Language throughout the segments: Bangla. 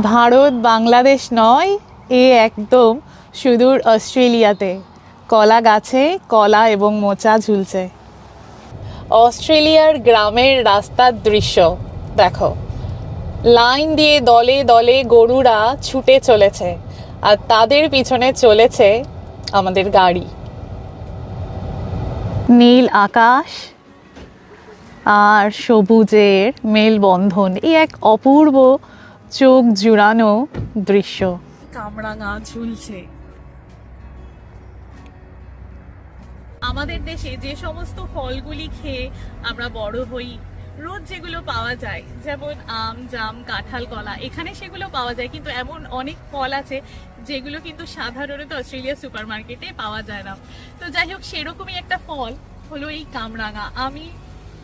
ভারত বাংলাদেশ নয়, এ একদম সুদূর অস্ট্রেলিয়াতে। কলা গাছে কলা এবং মোচা ঝুলছে। অস্ট্রেলিয়ার গ্রামের রাস্তার দৃশ্য, দেখো। লাইন দিয়ে দলে দলে গরুরা ছুটে চলেছে, আর তাদের পিছনে চলেছে আমাদের গাড়ি। নীল আকাশ আর সবুজের মেলবন্ধন এই এক অপূর্ব চোখ জুড়ানো দৃশ্য। কামরাঙা ঝুলছে। আমাদের দেশে যে সমস্ত ফলগুলি খেয়ে আমরা বড় হই, রোজ যেগুলো পাওয়া যায়, যেমন আম, জাম, কাঁঠাল, কলা, এখানে সেগুলো পাওয়া যায়, কিন্তু এমন অনেক ফল আছে যেগুলো কিন্তু সাধারণত অস্ট্রেলিয়া সুপার মার্কেটে পাওয়া যায় না। তো যাই হোক, সেরকমই একটা ফল হলো এই কামরাঙা। আমি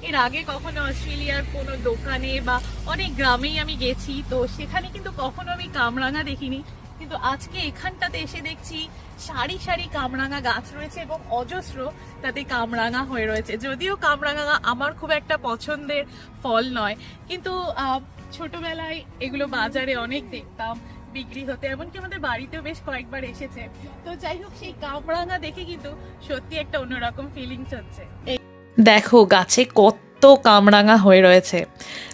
এর আগে কখনো অস্ট্রেলিয়ার কোনো দোকানে বা অনেক গ্রামেই আমি গেছি, তো সেখানে কিন্তু কখনো আমি কামরাঙা দেখিনি। কিন্তু আজকে এখানটাতে এসে দেখছি সারি সারি কামরাঙা গাছ রয়েছে এবং অজস্র তাতে কামরাঙা হয়ে রয়েছে। যদিও কামরাঙা আমার খুব একটা পছন্দের ফল নয়, কিন্তু ছোটবেলায় এগুলো বাজারে অনেক দেখতাম, বিক্রি হতে, এমনকি আমাদের বাড়িতেও বেশ কয়েকবার এসেছে। তো যাই হোক, সেই কামরাঙা দেখে কিন্তু সত্যি একটা অন্যরকম ফিলিংস হচ্ছে। দেখো গাছে কত কামরাঙা হয়ে রয়েছে।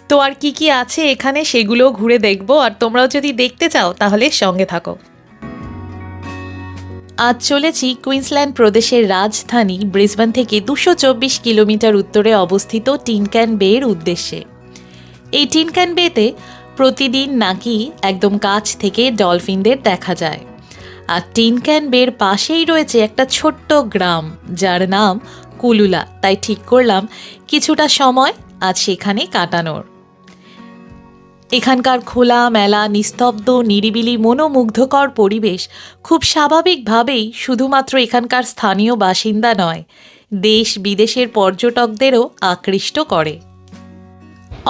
তো আর কি কি আছে এখানে সেগুলো ঘুরে দেখব, আর তোমরাও যদি দেখতে চাও তাহলে সঙ্গে থাকো। আজ চলেছি কুইন্সল্যান্ড প্রদেশের রাজধানী ব্রিসবেন থেকে দুশো চব্বিশ কিলোমিটার উত্তরে অবস্থিত টিনক্যান বের উদ্দেশ্যে। এই টিনক্যান বেতে প্রতিদিন নাকি একদম কাছ থেকে ডলফিনদের দেখা যায়। আর টিনক্যান বের পাশেই রয়েছে একটা ছোট্ট গ্রাম, যার নাম কুলুলা, তাই ঠিক করলাম কিছুটা সময় আজ সেখানে কাটানোর। এখানকার খোলা, মেলা, নিস্তব্ধ, নিরিবিলি, মনোমুগ্ধকর পরিবেশ খুব স্বাভাবিকভাবেই শুধুমাত্র এখানকার স্থানীয় বাসিন্দা নয়, দেশ বিদেশের পর্যটকদেরও আকৃষ্ট করে।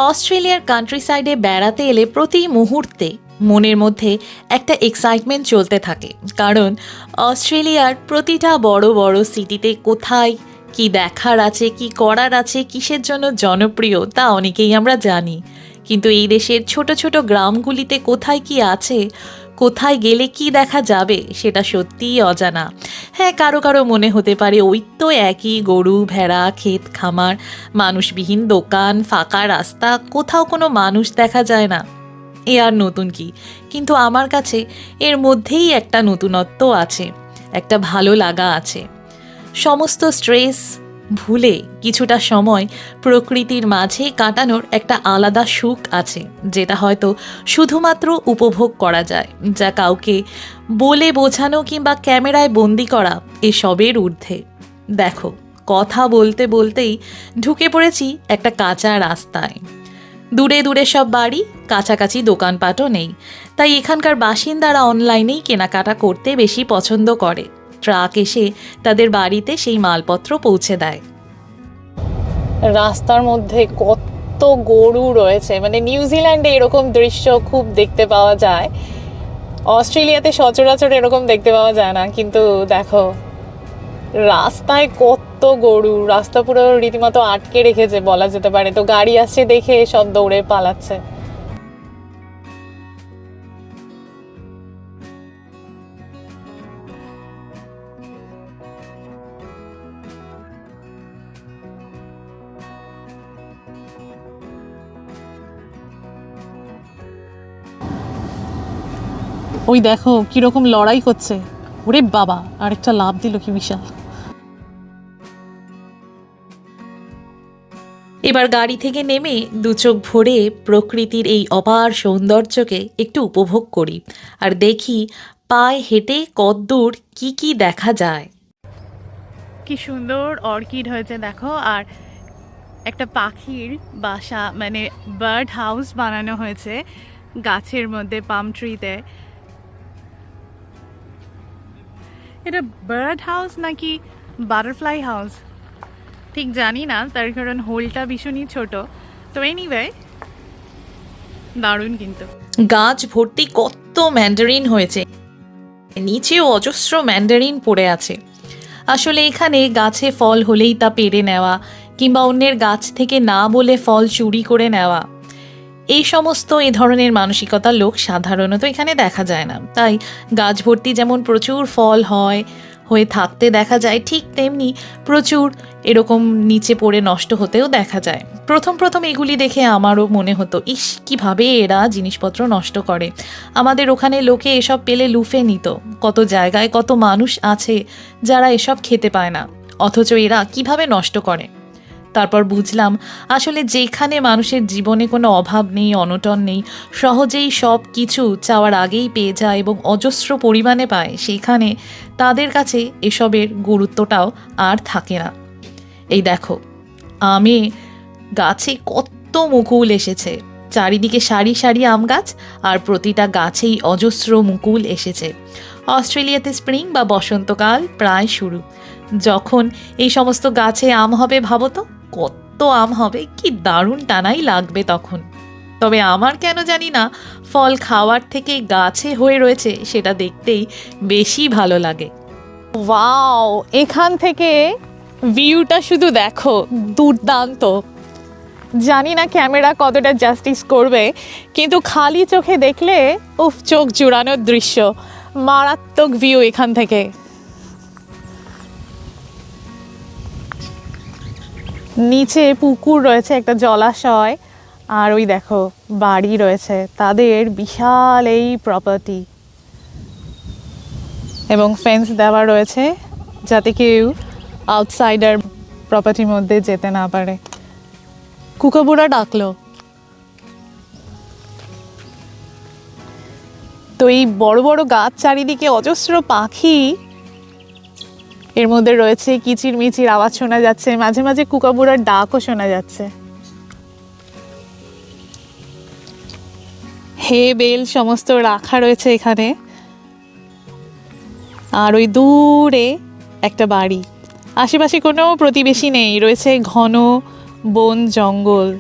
অস্ট্রেলিয়ার কান্ট্রি সাইডে বেড়াতে এলে প্রতি মুহূর্তে মনের মধ্যে একটা এক্সাইটমেন্ট চলতে থাকে, কারণ অস্ট্রেলিয়ার প্রতিটা বড় বড় সিটিতে কোথায় কি দেখার আছে, কি করার আছে, কিসের জন্য জনপ্রিয় তা অনেকেই আমরা জানি। কিন্তু এই দেশের ছোট ছোট গ্রামগুলিতে কোথায় কি আছে, কোথায় গেলে কি দেখা যাবে, সেটা সত্যিই অজানা। হ্যাঁ কারও কারও মনে হতে পারে ওই তো একই গরু, ভেড়া, ক্ষেত, খামার, মানুষবিহীন দোকান, ফাঁকা রাস্তা, কোথাও কোনো মানুষ দেখা যায় না। এ আর নতুন কি? কিন্তু আমার কাছে এর মধ্যেই একটা নতুনত্ব আছে, একটা ভালো লাগা আছে। সমস্ত স্ট্রেস ভুলে কিছুটা সময় প্রকৃতির মাঝে কাটানোর একটা আলাদা সুখ আছে, যেটা হয়তো শুধুমাত্র উপভোগ করা যায়, যা কাউকে বলে বোঝানো কিংবা ক্যামেরায় বন্দি করা এসবের ঊর্ধ্বে। দেখো, কথা বলতে বলতেই ঢুকে পড়েছি একটা কাঁচা রাস্তায়। দূরে দূরে সব বাড়ি, কাছাকাছি দোকানপাটও নেই, তাই এখানকার বাসিন্দারা অনলাইনেই কেনাকাটা করতে বেশি পছন্দ করে। ট্রাক এসে তাদের বাড়িতে সেই মালপত্র পৌঁছে দেয়। রাস্তার মধ্যে কত গরু রয়েছে। মানে নিউজিল্যান্ডে এরকম দৃশ্য খুব দেখতে পাওয়া যায়। অস্ট্রেলিয়াতে সচরাচর এরকম দেখতে পাওয়া যায় না, কিন্তু দেখো, রাস্তায় কত গরু, রাস্তা পুরো রীতিমতো আটকে রেখেছে বলা যেতে পারে। তো গাড়ি আসছে দেখে সব দৌড়ে পালাচ্ছে। ওই দেখো, কীরকম লড়াই করছে। ওরে বাবা, আরেকটা লাভ দিল কি বিশাল। এবার গাড়ি থেকে নেমে দু চোখ ভরে প্রকৃতির এই অপার সৌন্দর্যকে একটু উপভোগ করি আর দেখি পায়ে হেঁটে কদ্দূর কি কি দেখা যায়। কি সুন্দর অর্কিড হয়েছে দেখো, আর একটা পাখির বাসা মানে বার্ড হাউস বানানো হয়েছে গাছের মধ্যে পাম ট্রিতে এটা বার্ড হাউস নাকি বাটারফ্লাই হাউস ঠিক জানি না, তার কারণ হোলটা ভীষণই ছোট। তো এনিওয়ে দারুণ কিন্তু। গাছ ভর্তি কত ম্যান্ডারিন হয়েছে। নিচেও অজস্র ম্যান্ডারিন পড়ে আছে। আসলে এখানে গাছে ফল হলেই তা পেরে নেওয়া, কিংবা অন্যের গাছ থেকে না বলে ফল চুরি করে নেওয়া। এই সমস্ত এ ধরনের মানসিকতার লোক সাধারণত এখানে দেখা যায় না। তাই গাছ ভর্তি যেমন প্রচুর ফল হয়, হয়ে থাকতে দেখা যায়, ঠিক তেমনি প্রচুর এরকম নিচে পড়ে নষ্ট হতেও দেখা যায়। প্রথম প্রথম এগুলি দেখে আমারও মনে হতো, ইস, কীভাবে এরা জিনিসপত্র নষ্ট করে? আমাদের ওখানে লোকে এসব পেলে লুফে নিত। কত জায়গায় কত মানুষ আছে যারা এসব খেতে পায় না। অথচ এরা কীভাবে নষ্ট করে? তারপর বুঝলাম আসলে যেখানে মানুষের জীবনে কোনো অভাব নেই, অনটন নেই, সহজেই সব কিছু চাওয়ার আগেই পেয়ে যায় এবং অজস্র পরিমাণে পায়, সেখানে তাদের কাছে এসবের গুরুত্বটাও আর থাকে না। এই দেখো, আমে গাছে কত মুকুল এসেছে। চারিদিকে সারি সারি আম গাছ আর প্রতিটা গাছেই অজস্র মুকুল এসেছে। অস্ট্রেলিয়াতে স্প্রিং বা বসন্তকাল প্রায় শুরু। যখন এই সমস্ত গাছে আম হবে, ভাবো তো। কত আম হবে, কি দারুণ টানাই লাগবে তখন। তবে আমার কেন জানি না, ফল খাওয়ার থেকে গাছে হয়ে রয়েছে, সেটা দেখতেই বেশি ভালো লাগে। ওয়াও, এখান থেকে ভিউটা শুধু দেখো, দুর্দান্ত। জানি না ক্যামেরা কতটা জাস্টিস করবে, কিন্তু খালি চোখে দেখলে, উফ, চোখ জুড়ানোর দৃশ্য। মারাত্মক ভিউ এখান থেকে। নিচে পুকুর রয়েছে, একটা জলাশয়, আর ওই দেখো বাড়ি রয়েছে। তাদের বিশাল এই প্রপার্টি এবং ফেন্স দেওয়া রয়েছে যাতে কেউ আউটসাইডার প্রপার্টির মধ্যে যেতে না পারে। কুকাবুড়া ডাকলো। তো এই বড় বড় গাছ চারিদিকে অজস্র পাখি এর মধ্যে রয়েছে কিচির মিচির আওয়াজ শোনা যাচ্ছে, মাঝে মাঝে কুকাবুড়ার ডাকও শোনা যাচ্ছে। হে বেল, সমস্ত রাখা রয়েছে এখানে। আর ওই দূরে একটা বাড়ি। আশেপাশে কোনো প্রতিবেশী নেই, রয়েছে ঘন বন জঙ্গল।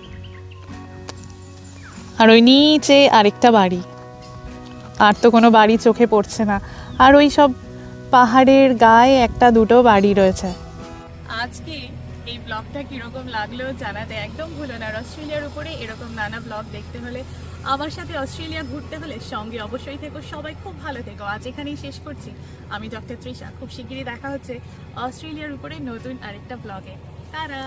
আর ওই নিচে আরেকটা বাড়ি। আর তো কোনো বাড়ি চোখে পড়ছে না। আর ওই সব পাহাড়ের গায়ে একটা দুটো বাড়ি রয়েছে। আজকে এই ব্লগটা কীরকম লাগল জানাতে একদম ভুলো না। অস্ট্রেলিয়ার উপরে এরকম নানা ব্লগ দেখতে হলে, আমার সাথে অস্ট্রেলিয়া ঘুরতে হলে সঙ্গে অবশ্যই থেকো। সবাই খুব ভালো থেকো। আজ এখানেই শেষ করছি। আমি ডক্টর তৃষা। খুব শিগগিরই দেখা হচ্ছে অস্ট্রেলিয়ার উপরে নতুন আরেকটা ব্লগে তারা!